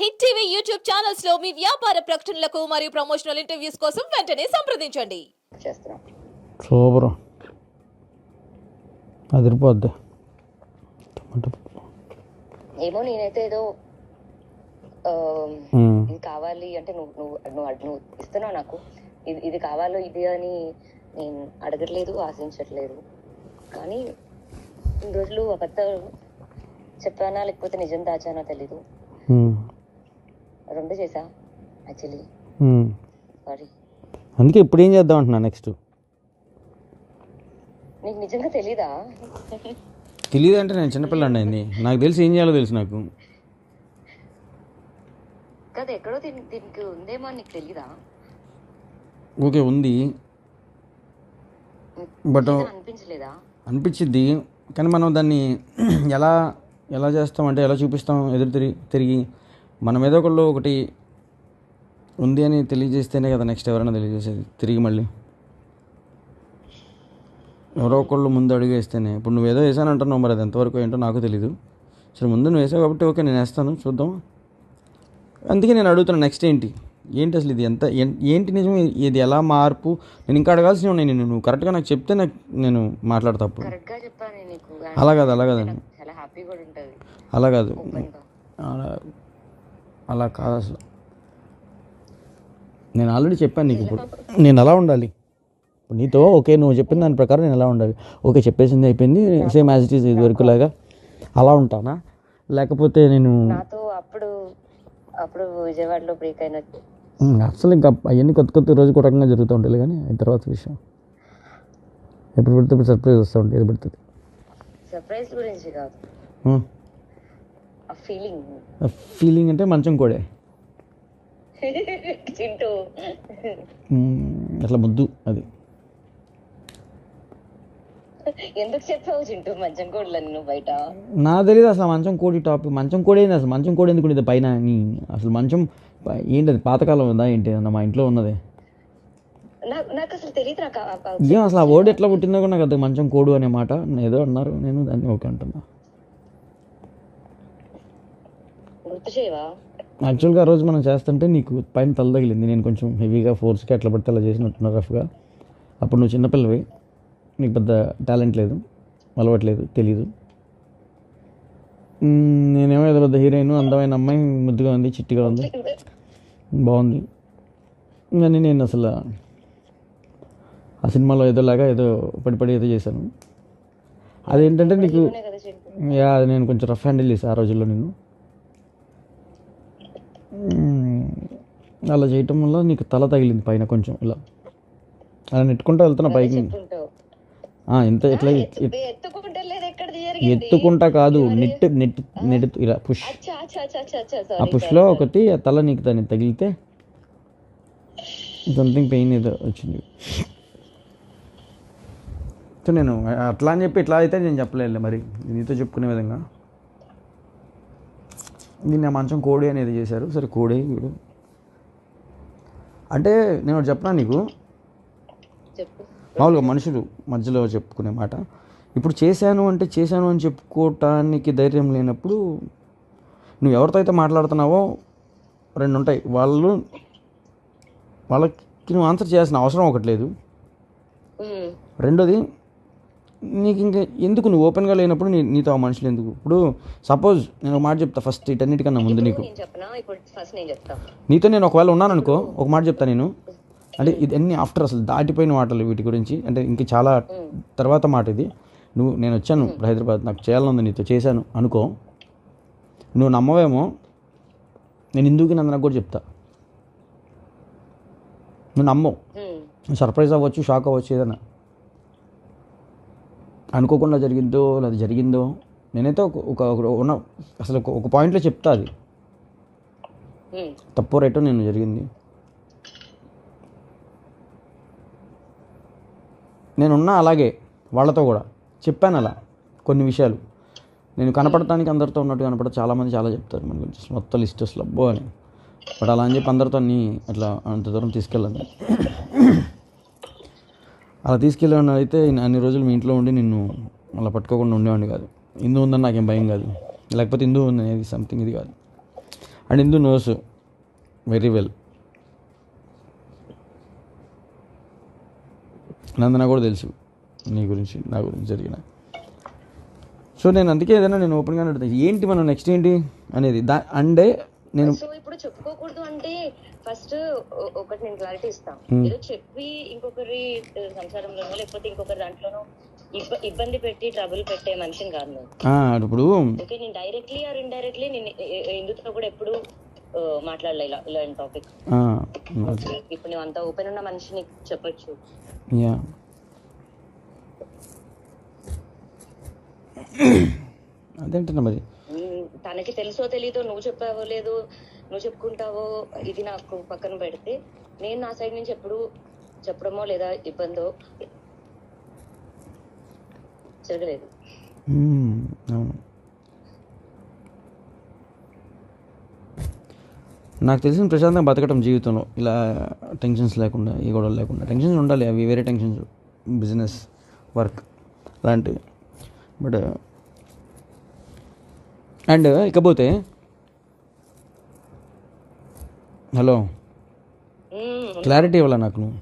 Hit TV YouTube ఛానల్స్లో మీ వ్యాపార ప్రకటనలకు మరియు ప్రమోషనల్ ఇంటర్వ్యూస్ కోసం వెంటనే సంప్రదించండి చేస్తున్నాం సూపర్ అదిరిపోద్ది టమాటా. ఏమో నేనైతే ఏదో ఆ. ఇది కావాలి అంటే నువ్వు నువ్వు నువ్వు అడ్- నువ్వు ఇస్తున్నావు నాకు ఇది ఇది కావాలో ఇది అని నేను అడగట్లేదు ఆశించట్లేదు కానీ ఇన్ని రోజులు అబద్ధాలు చెప్పానా లేకపోతే నిజం దాచానా తెలీదు. రెండు చేసా యాక్చువల్లీ. సారీ అందుకే ఇప్పుడు ఏం చేద్దాం అంటున్నా నెక్స్ట్ నీకు నిజంగా తెలీదా? తెలియదు అంటే నేను చిన్నపిల్లండి నాకు తెలిసి ఏం చేయాలో తెలుసు నాకు. కదా ఎక్కడో దీనికి ఉందేమో నీకు తెలీదా? ఓకే ఉంది. బట్ అనిపించలేదా? అనిపించిద్ది. కానీ మనం దాన్ని ఎలా ఎలా చేస్తాం అంటే ఎలా చూపిస్తాం ఎదురు తిరిగి తిరిగి? మనం ఏదో ఒకళ్ళు ఒకటి ఉంది అని తెలియజేస్తేనే కదా నెక్స్ట్ ఎవరైనా తెలియజేసేది తిరిగి మళ్ళీ. ఎవరో ఒకళ్ళు ముందు అడుగు వేస్తేనే. ఇప్పుడు నువ్వు ఏదో వేసాను అంటున్నావు మరి అది ఎంతవరకు ఏంటో నాకు తెలీదు. సరే ముందు నువ్వు వేసావు కాబట్టి ఓకే నేను వేస్తాను చూద్దాం అందుకే నేను అడుగుతున్నాను నెక్స్ట్ ఏంటి? ఏంటి అసలు ఇది ఎంత ఏంటి నిజం? ఇది ఎలా మార్పు? నేను ఇంకా అడగాల్సి ఉన్నాయి నేను నువ్వు కరెక్ట్గా నాకు చెప్తే నాకు నేను మాట్లాడతా అలా కాదు అలా కాదండి అలా కాదు. అలా కాదు అసలు. నేను ఆల్రెడీ చెప్పాను నీకు ఇప్పుడు. నేను ఎలా ఉండాలి. ఇప్పుడు నీతో ఓకే నువ్వు చెప్పిన దాని ప్రకారం నేను ఎలా ఉండాలి. ఓకే చెప్పేసింది అయిపోయింది. సేమ్ యాజ్ ఇట్ ఈస్ ఇది వరకు లాగా అలా ఉంటానా? లేకపోతే నేను నాతో అప్పుడు అప్పుడు విజయవాడలో బ్రేక్ అయిన అసలు ఇంకా అవన్నీ కొత్త కొత్త రోజు రకంగా జరుగుతూ ఉంటాయి కానీ తర్వాత విషయం. ఎప్పుడు పడితే ఇప్పుడు సర్ప్రైజ్ వస్తూ ఉంటుంది ఏది పడుతుంది సర్ప్రైజ్ గురించి కాదు. ఫీలింగ్ ఫీలింగ్ అంటే మంచం కోడే. చింటూ. అట్లా ముద్దు అది. ఎందుకు చెప్పావు చింటూ మంచం నువ్వు బయట? నా తెలియదు అసలు మంచం కోడి టాపిక్ మంచం కోడి ఏంది అసలు? మంచం కోడి ఎందుకు ఉండేది పైన? నీ అసలు మంచం ఏంటి అది? పాతకాలం ఉందా ఏంటి? అన్న మా ఇంట్లో ఉన్నది? నాకు అసలు తెలియదు నాకు ఏం అసలు ఆ వర్డ్ ఎట్లా పుట్టిందో కూడా నాకు అది మంచం కోడు అనే మాట ఏదో అన్నారు. నేను దాన్ని ఓకే అంటున్నా. గుర్తు చేయవా యాక్చువల్గా ఆ రోజు మనం చేస్తుంటే నీకు పైన తల తగిలింది. నేను కొంచెం హెవీగా ఫోర్స్గా ఎట్లా పడితే అలా చేసినట్టున్నా రఫ్గా. అప్పుడు నువ్వు చిన్నపిల్లవి. నీకు పెద్ద టాలెంట్ లేదు. అలవాట్లేదు. తెలీదు. నేనేమో ఏదో పెద్ద హీరోయిన్ అందమైన అమ్మాయి ముద్దుగా ఉంది చిట్టిగా ఉంది. బాగుంది. కానీ నేను అసలు ఆ సినిమాలో ఏదోలాగా ఏదో పడి పడి ఏదో చేశాను. అదేంటంటే నీకు యా అది నేను కొంచెం రఫ్ హ్యాండిల్ చేశాను ఆ రోజుల్లో నేను. అలా చేయటం వల్ల నీకు తల తగిలింది పైన కొంచెం ఇలా. అలా నెట్టుకుంటూ వెళ్తున్నా పైకి. ఎంత ఎట్లా ఎత్తుకుంటా కాదు నెట్ నెట్ నెట్ ఇలా పుష్. ఆ పుష్లో ఒకటి ఆ తల నీకు దాన్ని తగిలితే సంథింగ్ పెయిన్ ఏదో వచ్చింది. సో నేను అట్లా అని చెప్పి ఇట్లా అయితే నేను చెప్పలేదు మరి. నీతో చెప్పుకునే విధంగా. దీన్ని మంచం కోడి అనేది చేశారు. సరే కోడి వీడు. అంటే నేను చెప్పనా నీకు. మామూలుగా మనుషులు మధ్యలో చెప్పుకునే మాట. ఇప్పుడు చేశాను అంటే చేశాను అని చెప్పుకోవటానికి ధైర్యం లేనప్పుడు నువ్వు ఎవరితో అయితే మాట్లాడుతున్నావో రెండు ఉంటాయి. వాళ్ళు వాళ్ళకి నువ్వు ఆన్సర్ చేయాల్సిన అవసరం ఒకటి లేదు. రెండోది నీకు ఇంకా ఎందుకు? నువ్వు ఓపెన్గా లేనప్పుడు నీ నీతో ఆ మనుషులు ఎందుకు? ఇప్పుడు సపోజ్ నేను ఒక మాట చెప్తా ఫస్ట్ ఇటన్నిటికన్నా ముందు నీకు. నీతో నేను ఒకవేళ ఉన్నాను అనుకో ఒక మాట చెప్తా నేను. అంటే ఇది అన్ని ఆఫ్టర్ అసలు దాటిపోయిన మాటలు వీటి గురించి. అంటే ఇంక చాలా తర్వాత మాట ఇది. నువ్వు నేను వచ్చాను హైదరాబాద్. నాకు చేయాలనుంది నీతో చేశాను. అనుకో. నువ్వు నమ్మవేమో నేను ఇందుకు నన్ను నాకు కూడా చెప్తా. నువ్వు నమ్మవు. సర్ప్రైజ్ అవ్వచ్చు షాక్ అవ్వచ్చు ఏదైనా. అనుకోకుండా జరిగిందో లేదా జరిగిందో నేనైతే ఒక ఉన్న అసలు ఒక- పాయింట్లో చెప్తా అది. తప్పో రైటో నేను జరిగింది. నేనున్నా అలాగే వాళ్ళతో కూడా. చెప్పాను అలా కొన్ని విషయాలు. నేను కనపడటానికి అందరితో ఉన్నట్టు కనపడ చాలామంది చాలా చెప్తారు. మన గురించి మొత్తం లిస్ట్ అసలు అబ్బో అని. బట్ అలా అని చెప్పి అందరితో అన్ని అట్లా అంత దూరం తీసుకెళ్ళాను అలా తీసుకెళ్ళాను అయితే అన్ని రోజులు మీ ఇంట్లో ఉండి నిన్ను అలా పట్టుకోకుండా ఉండేవాడిని కాదు. ఇందు ఉందని నాకేం భయం కాదు. లేకపోతే ఇందు ఉంది అనేది సంథింగ్ ఇది కాదు. And Indu knows very well Nandana కూడా తెలుసు నీ గురించి నా గురించి జరిగిన. సో నేను అందుకే ఏదైనా నేను ఓపెన్గా అడుగుతాను ఏంటి మనం నెక్స్ట్ ఏంటి? అనేది దా అండే నేను సో ఇప్పుడు చెప్పుకోకూడదు అంటే ఫస్ట్ ఒకటి నేను క్లారిటీ ఇస్తాను. ఏదో చెప్పి ఇంకొకరి సంసారంలోనో లేకపోతే ఇంకొకరి దాంట్లోనో ఇబ్బ- ఇబ్బంది పెట్టి ట్రబుల్ పెట్టే మనిషిని కాదు నేను. ఇప్పుడు ఓకే నేను డైరెక్ట్లీ ఆర్ ఇండైరెక్ట్లీ నేను ఎందుతో కూడా ఎప్పుడు మాట్లాడలే ఇలా ఇలాంటి టాపిక్. ఇప్పుడు నువ్వు అంత ఓపెన్ ఉన్న మనిషిని చెప్పొచ్చు. యా. అదేంటన్నా మరి? తనకి తెలుసో తెలీదో నువ్వు చెప్పావో లేదో నువ్వు చెప్పుకుంటావో ఇది నాకు పక్కన పెడితే నేను నా సైడ్ నుంచి ఎప్పుడు చెప్పడమో లేదా ఇబ్బందో జరగలేదు. అవును. నాకు తెలిసిన ప్రశాంతంగా బతకటం జీవితంలో ఇలా టెన్షన్స్ లేకుండా ఈ గొడవలు లేకుండా. టెన్షన్స్ ఉండాలి అవి వేరే టెన్షన్స్ బిజినెస్ వర్క్ అలాంటివి. బట్ అండ్ ఇకపోతే హలో క్లారిటీ ఇవ్వాలా నాకు? నువ్వు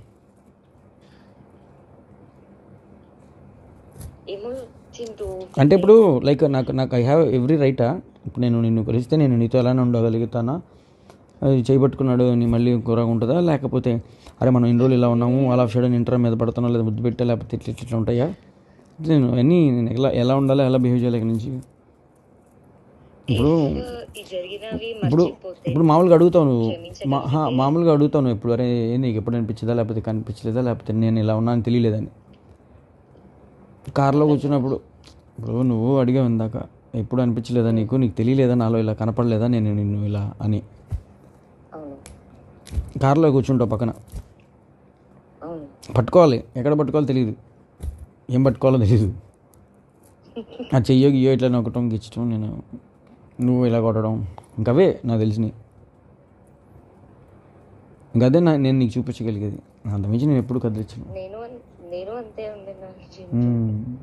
అంటే ఇప్పుడు లైక్ నాకు నాకు ఐ హ్యావ్ ఎవ్రీ రైటా ఇప్పుడు నేను నిన్ను కలిస్తే నేను నీతో ఎలానే ఉండగలుగుతానా? అది చేయబట్టుకున్నాడు నీ మళ్ళీ కూరగా ఉంటుందా? లేకపోతే అరే మనం ఇన్ని రోజులు ఇలా ఉన్నాము అలా షడన్ ఇంటర్ మీద పడుతున్నా లేదా ముద్దు పెట్టా లేకపోతే ఇట్లా ఇట్లా ఇట్లా ఉంటాయా? నేను అన్నీ నేను ఎలా ఎలా ఉండాలి ఎలా బిహేవ్ చేయాలి ఇక్కడి నుంచి. ఇప్పుడు ఇప్పుడు ఇప్పుడు మామూలుగా అడుగుతావు నువ్వు. మా- హా, మామూలుగా అడుగుతావు నువ్వు ఇప్పుడు. అరే నీకు ఎప్పుడు అనిపించిందా? లేకపోతే కనిపించలేదా? లేకపోతే నేను ఇలా ఉన్నాను తెలియలేదని. కార్లో కూర్చున్నప్పుడు ఇప్పుడు నువ్వు అడిగావు ఇందాక. ఎప్పుడు అనిపించలేదా నీకు? నీకు తెలియలేదా? నాలో ఇలా కనపడలేదా? నేను నిన్ను ఇలా అని. కార్లో కూర్చుంటావు పక్కన. పట్టుకోవాలి. ఎక్కడ పట్టుకోవాలో తెలియదు ఏం పట్టుకోవాలో తెలియదు ఆ చెయ్యో గియ్యో ఇట్లా నొక్కటం గిచ్చటం నేను నువ్వు ఇలా కొట్టడం. ఇంకవే నాకు తెలిసినవి. ఇంకదే నా నేను నీకు చూపించగలిగేది. అంతమించి నేను ఎప్పుడు కదిలించను. నేను అన్- నేను అంతే ఉంది నా చింటూ. మ్మ్.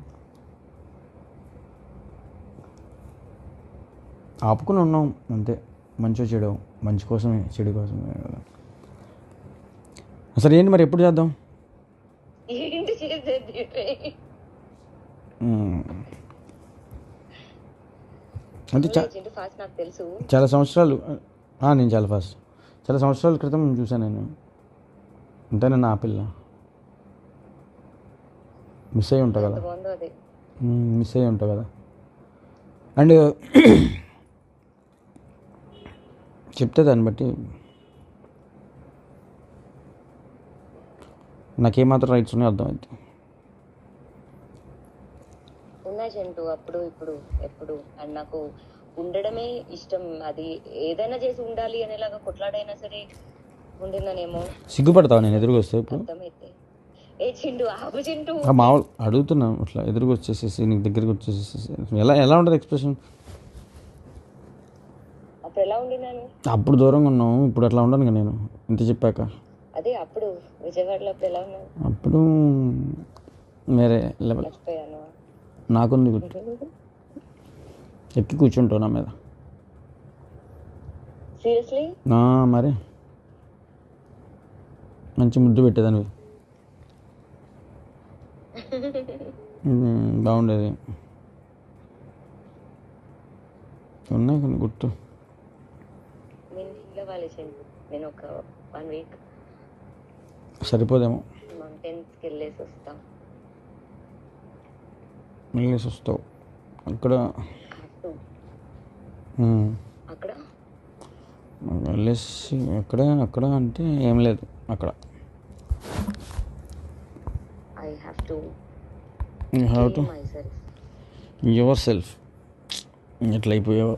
ఆపుకుని ఉన్నాం. అంతే. మంచో చెడు. మంచి కోసమే చెడు కోసమే. అసలు ఏంటి మరి ఎప్పుడు చేద్దాం. అంటే చాలా సంవత్సరాలు నేను చాలా ఫాస్ట్ చాలా సంవత్సరాల క్రితం చూశాను నేను. అంతేనా నా పిల్ల? మిస్ అయ్యి ఉంటా కదా. మిస్ అయ్యి ఉంటా కదా. అండ్ చెప్తే దాన్ని బట్టి నాకేమాత్రం రైట్స్ ఉన్నాయో అర్థమైంది. చింటూ అప్పుడు ఇప్పుడు ఎప్పుడు? అండ్ నాకు ఉండడమే ఇష్టం. అది ఏదైనా చేసి ఉండాలి అనేలాగా కొట్లాడైనా సరే ఉండిందనేమో. సిగ్గుపడతావు నేను ఎదురుగా వస్తే ఇప్పుడు? అర్థమైతే. ఏ చింటూ ఆపు చింటూ మామూలు అడుగుతున్నాను అట్లా ఎదురుగా వచ్చేసేసి నీకు దగ్గరికి వచ్చేసేసి ఎలా ఎలా ఉంటుంది ఎక్స్ప్రెషన్ అప్పుడు ఎలా ఉండినాను? అప్పుడు దూరంగా ఉన్నావు ఇప్పుడు అట్లా ఉండను నేను ఇంత చెప్పాక. అదే అప్పుడు విజయవాడలో అప్పుడు ఎలా ఉన్నాను అప్పుడు వేరే లెవెల్ నాకుంది గుర్తు. ఎక్కి కూర్చుంటావు నా మీద. మరి. మంచి ముద్దు పెట్టేదానివి. మ్మ్, బాగుండేది. ఉన్నాయి కొన్ని గుర్తు. సరిపోదేమో. మౌంటైన్స్కి వెళ్ళేసి వస్తాం. వెళ్ళేసి వస్తావు అక్కడ వెళ్ళేసి అక్కడ అక్కడ అంటే ఏం లేదు అక్కడ. I have to you have to yourself ఎట్లా అయిపోయావు.